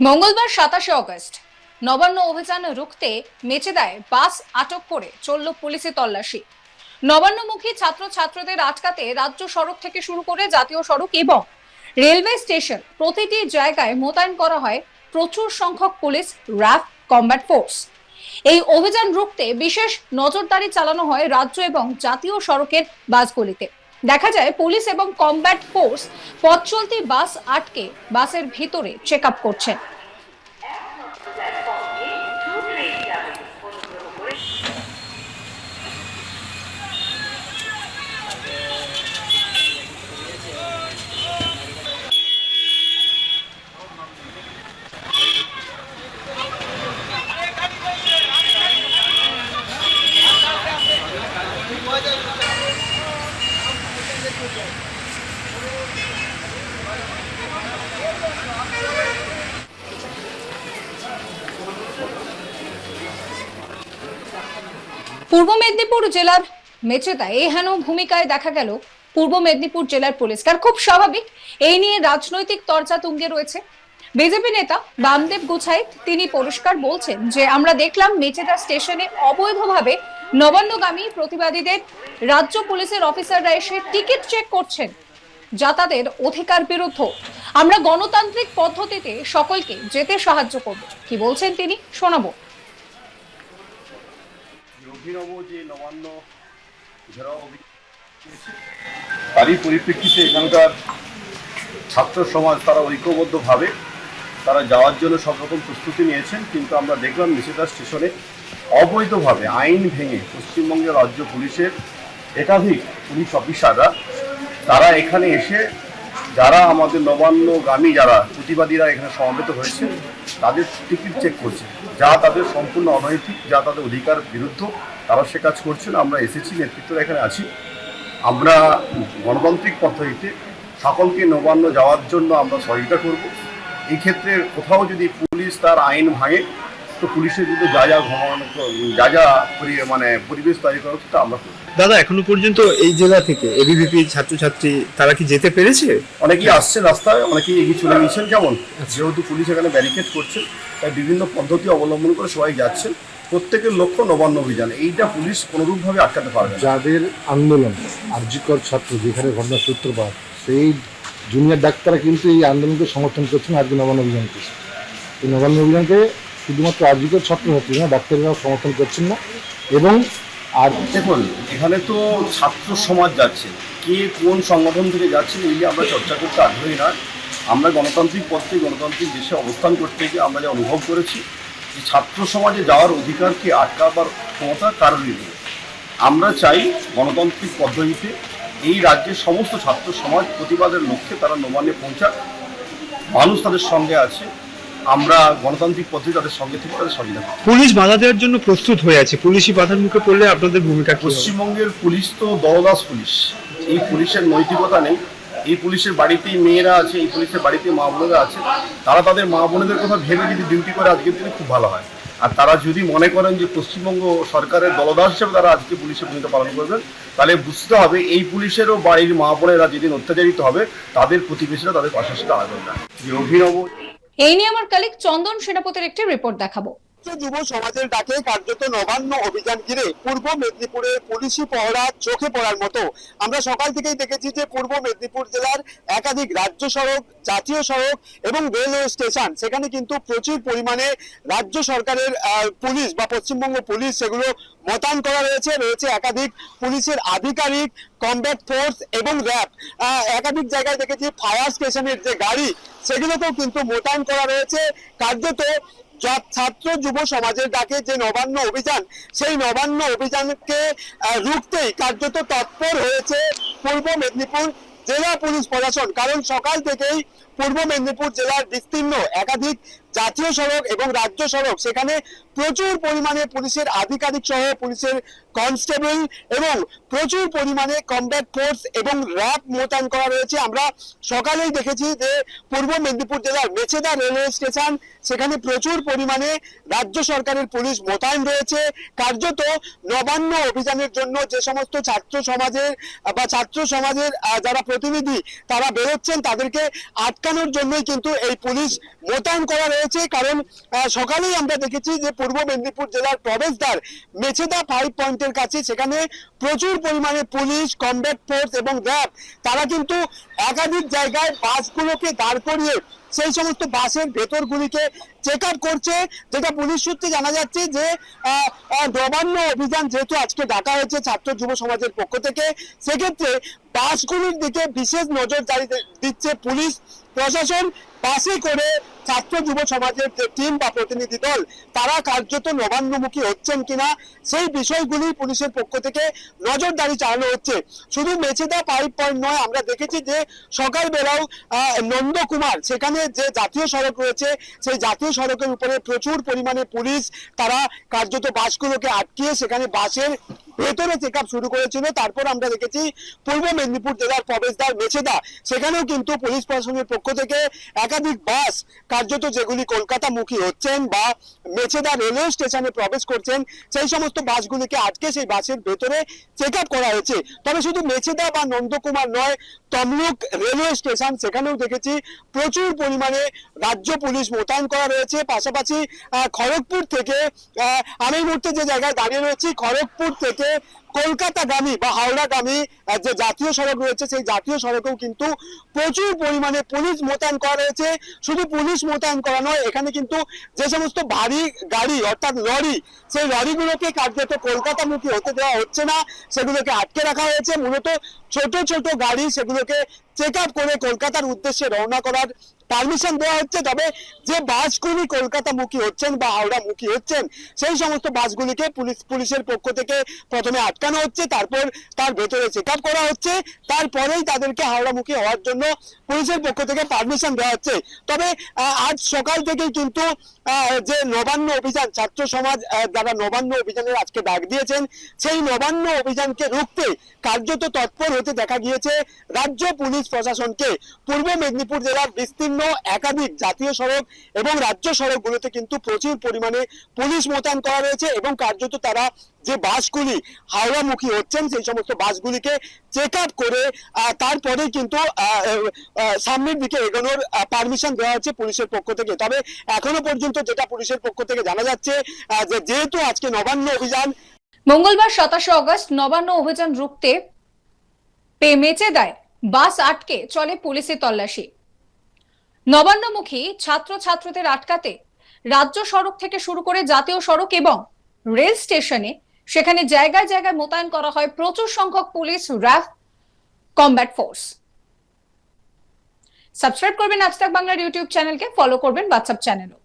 মঙ্গলবার সাতাশে অগস্ট। নবান্ন অভিযান রুখতে মেচেদায় বাস আটক করে চলল পুলিশি তল্লাশি। নবান্নমুখী ছাত্রছাত্রীদের আটকাতে রাজ্য সড়ক থেকে শুরু করে জাতীয় সড়ক এবং রেলওয়ে স্টেশন প্রতিটি জায়গায় মোতায়েন করা হয় প্রচুর সংখ্যক পুলিশ র্যাব কম্ব্যাট ফোর্স। এই অভিযান রুখতে বিশেষ নজরদারি চালানো হয় রাজ্য এবং জাতীয় সড়কের বাসগুলিতে। দেখা যায় পুলিশ এবং কমব্যাট ফোর্স পথ চলতি বাস আটকে বাসের ভিতরে চেক আপ করছেন পূর্ব মেদিনীপুর জেলার মেচেদায় এহেন ভূমিকায় দেখা গেল পূর্ব মেদিনীপুর জেলার পুলিশকার খুব স্বাভাবিক, এই নিয়ে রাজনৈতিক তর্জা তুঙ্গে রয়েছে। বিজেপি নেতা বামদেব গুছাই, তিনি পরিষ্কার বলছেন যে, আমরা দেখলাম মেচেদা স্টেশনে অবৈধভাবে নবান্নগামী প্রতিবাদীদের রাজ্য পুলিশের অফিসাররা এসে টিকিট চেক করছেন যা তাদের অধিকার বিরুদ্ধ। আমরা গণতান্ত্রিক পদ্ধতিতে সকলকে যেতে সাহায্য করব। কি বলছেন তিনি? শোনাবো। অভিনব যে নবান্ন তারই পরিপ্রেক্ষিতে এখানকার ছাত্র সমাজ তারা ঐক্যবদ্ধভাবে তারা যাওয়ার জন্য সব রকম প্রস্তুতি নিয়েছেন, কিন্তু আমরা দেখলাম নিষেধা স্টেশনে অবৈধভাবে আইন ভেঙে পশ্চিমবঙ্গের রাজ্য পুলিশের একাধিক পুলিশ অফিসাররা, তারা এখানে এসে যারা আমাদের নবান্নগামী যারা প্রতিবাদীরা এখানে সমবেত হয়েছে, তাদের টিকিট চেক করছে। যা তাদের সম্পূর্ণ অনৈতিক, যা তাদের অধিকার বিরুদ্ধ, তারা সে কাজ করছেন আমরা এসেছি নেতৃত্বরা এখানে আছি। আমরা গণতান্ত্রিক পদ্ধতিতে সকলকে নবান্ন যাওয়ার জন্য আমরা সহযোগিতা করব। এই ক্ষেত্রে কোথাও যদি পুলিশ তার আইন ভাঙে তো পুলিশের বিরুদ্ধে যা যা ঘমানো যা যা পরি- মানে পরিবেশ তৈরি করা হচ্ছে আমরা দাদা এখনও পর্যন্ত এই জেলা থেকে এবিভিপি ছাত্রছাত্রী তারা কি যেতে পেরেছে? অনেকেই আসছে রাস্তায় অনেকেই এগিয়ে চলে গেছেন কেমন যেহেতু পুলিশ এখানে ব্যারিকেড করছে তাই বিভিন্ন পদ্ধতি অবলম্বন করে সবাই যাচ্ছেন প্রত্যেকের লক্ষ্য নবান্ন অভিযান। এইটা পুলিশ কোনোরূপভাবে আটকাতে পারবে যাদের আন্দোলন আরজিকর ছাত্র যেখানে ঘটনার সূত্রপাত সেই জুনিয়র ডাক্তাররা কিন্তু এই আন্দোলনকে সমর্থন করছেন আজকে নবান্ন অভিযানকে। এই নবান্ন অভিযানকে শুধুমাত্র আরজিকর ছাত্র ছাত্রী না ডাক্তাররাও সমর্থন করছেন না। এবং আর দেখুন, এখানে তো ছাত্র সমাজ যাচ্ছে। কে কোন সংগঠন থেকে যাচ্ছেন এই নিয়ে আমরা চর্চা করতে আগ্রহী নয়। আমরা গণতান্ত্রিক পথে, গণতান্ত্রিক দেশে অবস্থান করতে গিয়ে আমরা যা অনুভব করেছি, যে ছাত্র সমাজে যাওয়ার অধিকারকে আটকাবার ক্ষমতা কারোরই নেই। আমরা চাই গণতান্ত্রিক পদ্ধতিতে এই রাজ্যের সমস্ত ছাত্র সমাজ প্রতিবাদের লক্ষ্যে তারা নবান্নে পৌঁছাক। মানুষ তাদের সঙ্গে আছে। আমরা গণতান্ত্রিক পদ্ধতি তাদের সঙ্গে থেকে তাদের সহযোগিতা পুলিশ বাধা দেওয়ার জন্য প্রস্তুত হয়ে আছে। পুলিশি বাধার মুখে পড়লে আপনাদের ভূমিকা পশ্চিমবঙ্গের পুলিশ তো দলদাস পুলিশ। এই পুলিশের নৈতিকতা নেই। এই পুলিশের বাড়িতেই মেয়েরা আছে এই পুলিশের বাড়িতে মা বোনেরা আছে। তারা তাদের মা বোনেদের কথা ভেবে যদি ডিউটি করে আজকের দিনে খুব ভালো হয়। আর তারা যদি মনে করেন যে পশ্চিমবঙ্গ সরকারের দলদাস হিসেবে তারা আজকে পুলিশের ভূমিকা পালন করবেন তাহলে বুঝতে হবে এই পুলিশেরও বাড়ির মা বোনেরা যেদিন অত্যাচারিত হবে তাদের প্রতিবেশীরা তাদের পাশে সাথে আগাবেন না। যে অভিনব এই নিয়ে আমার কালিক চন্দন সেনাপতির একটি রিপোর্ট দেখাবো। যুব সমাজের ডাকে কার্যত নবান্ন অভিযান ঘিরে পূর্ব মেদিনীপুরের পুলিশি পহরা চোখে পড়ার মতো। আমরা সকাল থেকেই দেখেছি যে পূর্ব মেদিনীপুর জেলার একাধিক রাজ্য সড়ক, জাতীয় সড়ক এবং রেলওয়ে স্টেশন, সেখানে কিন্তু প্রচুর পরিমাণে রাজ্য সরকারের পুলিশ বা পশ্চিমবঙ্গ পুলিশ সেগুলো মোতায়েন করা রয়েছে। রয়েছে একাধিক পুলিশের আধিকারিক কমব্যাট ফোর্স এবং র্যাব একাধিক জায়গায় দেখেছি ফায়ার স্টেশনের যে গাড়ি সেগুলোতেও কিন্তু মোতায়েন করা রয়েছে। কার্যত ছাত্র যুব সমাজের ডাকে যে নবান্ন অভিযান, সেই নবান্ন অভিযানকে রুখতেই কার্যত তৎপর হয়েছে পূর্ব মেদিনীপুর জেলা পুলিশ প্রশাসন। কারণ সকাল থেকেই পূর্ব মেদিনীপুর জেলার বিস্তীর্ণ একাধিক জাতীয় সড়ক এবং রাজ্য সড়ক। সেখানে প্রচুর পরিমাণে পুলিশের আধিকারিক সহ পুলিশের কনস্টেবল এবং প্রচুর পরিমাণে কমব্যাট ফোর্স এবং র্যাব মোতায়েন করা রয়েছে। আমরা সকালেই দেখেছি যে পূর্ব মেদিনীপুর জেলার মেচেদা রেলওয়ে স্টেশন, সেখানে প্রচুর পরিমাণে রাজ্য সরকারের পুলিশ মোতায়েন রয়েছে। কার্যত নবান্ন অভিযানের জন্য যে সমস্ত ছাত্র সমাজের বা ছাত্র সমাজের যারা প্রতিনিধি তারা বেরোচ্ছেন, তাদেরকে আটকে আটকানোর জন্যই কিন্তু এই পুলিশ মোতায়েন করা রয়েছে কারণ সকালেই আমরা দেখেছি যে পূর্ব মেদিনীপুর জেলার প্রবেশদ্বার মেছেদা ফাইভ পয়েন্টের কাছে, সেখানে প্রচুর পরিমাণে পুলিশ কমব্যাট ফোর্স এবং র্যাব, তারা কিন্তু একাধিক জায়গায় বাসগুলোকে দাঁড় করিয়ে সেই সমস্ত বাসের ভেতরগুলিকে চেক আপ করছে, যেটা পুলিশ সূত্রে জানা যাচ্ছে যে নবান্ন অভিযান যেহেতু আজকে ডাকা হয়েছে ছাত্র যুব সমাজের পক্ষ থেকে, সেক্ষেত্রে বাসগুলির দিকে বিশেষ নজরদারি দিচ্ছে পুলিশ, প্রশাসন। বাসে করে ছাত্র যুব সমাজের যে টিম বা প্রতিনিধি দল, তারা কার্যত নবান্নমুখী হচ্ছেন কিনা, সেই বিষয়গুলি পুলিশের পক্ষ থেকে নজরদারি চালানো হচ্ছে। শুধু মেছেদা পাইপ পয়েন্ট নয়, আমরা দেখেছি যে সকালবেলাও নন্দকুমার, সেখানে যে জাতীয় সড়ক রয়েছে, সেই জাতীয় সড়কের উপরে প্রচুর পরিমাণে পুলিশ, তারা কার্যত বাসগুলোকে আটকিয়ে সেখানে বাসের ভেতরে চেক শুরু করেছিল, তারপর আমরা দেখেছি পূর্ব মেদিনীপুর জেলার প্রবেশদ্বার মেছেদা। সেখানেও কিন্তু পুলিশ প্রশাসনের পক্ষ থেকে একাধিক বাস কার্যত যেগুলি কলকাতা মুখী হচ্ছেন বা মেছেদা রেলওয়ে স্টেশনে প্রবেশ করছেন, সেই সমস্ত বাসগুলিকে আটকে সেই বাসের ভেতরে চেক করা হয়েছে। তবে শুধু মেছেদা বা নন্দকুমার নয়, তমলুক রেলওয়ে স্টেশন সেখানেও দেখেছি প্রচুর পরিমাণে রাজ্য পুলিশ মোতায়েন করা রয়েছে। পাশাপাশি খড়গপুর থেকে আমি মুহূর্তে যে জায়গায় দাঁড়িয়ে রয়েছি, খড়গপুর থেকে কলকাতাগামী বা হাওড়াগামী যে জাতীয় সড়ক রয়েছে, সেই জাতীয় সড়কেও কিন্তু প্রচুর পরিমাণে পুলিশ মোতায়েন করা রয়েছে। শুধু পুলিশ মোতায়েন করা নয়, এখানে কিন্তু যে সমস্ত ভারী গাড়ি, অর্থাৎ লরি, সেই লরিগুলোকে কার্যত কলকাতামুখী হতে দেওয়া হচ্ছে না। সেগুলোকে আটকে রাখা হয়েছে। মূলত ছোট ছোট গাড়ি সেগুলোকে চেক আপ করে কলকাতার উদ্দেশ্যে রওনা করার পারমিশন দেওয়া হচ্ছে তবে যে বাসগুলি কলকাতামুখী হচ্ছেন বা হাওড়ামুখী হচ্ছেন, সেই সমস্ত বাসগুলিকে পুলিশ, পুলিশের পক্ষ থেকে প্রথমে আটকানো হচ্ছে, তারপর তার ভেতরে চেক করা হচ্ছে, তারপরেই তাদেরকে হাওড়ামুখী হওয়ার জন্য পুলিশের পক্ষ থেকে পারমিশন দেওয়া হচ্ছে। তবে আজ সকাল থেকেই কিন্তু যে নবান্ন অভিযান, ছাত্র সমাজ যারা নবান্ন অভিযানের আজকে ডাক দিয়েছেন, সেই নবান্ন অভিযানকে রুখতে কার্যত তৎপর হতে দেখা গিয়েছে রাজ্য পুলিশ প্রশাসনকে। পূর্ব মেদিনীপুর জেলার বিস্তীর্ণ একাধিক জাতীয় সড়ক এবং রাজ্য সড়কগুলোতে কিন্তু প্রচুর পরিমাণে পুলিশ মোতায়েন করা রয়েছে এবং কার্যত তারা যে বাসগুলি হাওড়ামুখী হচ্ছেন সেই সমস্ত বাসগুলিকে চেক আপ করে আহ, তারপরেই কিন্তু সামনের দিকে এগোনোর পারমিশন দেওয়া হচ্ছে পুলিশের পক্ষ থেকে। তবে এখনও পর্যন্ত যেটা পুলিশের পক্ষ থেকে জানা যাচ্ছে যেহেতু আজকে নবান্ন অভিযান মঙ্গলবার সাতাশে অগস্ট নবান্ন অভিযান রুখতে মেচে দেয় বাস আটকে চলে পুলিশের তল্লাশি। নবান্নমুখী ছাত্র ছাত্রদের আটকাতে রাজ্য সড়ক থেকে শুরু করে জাতীয় সড়ক এবং রেল স্টেশনে সেখানে জায়গায় জায়গায় মোতায়েন করা হয়। প্রচুর সংখ্যক police RAF combat force subscribe করবেন আজ বাংলার ইউটিউব চ্যানেলকে ফলো করবেন হোয়াটসঅ্যাপ চ্যানেলও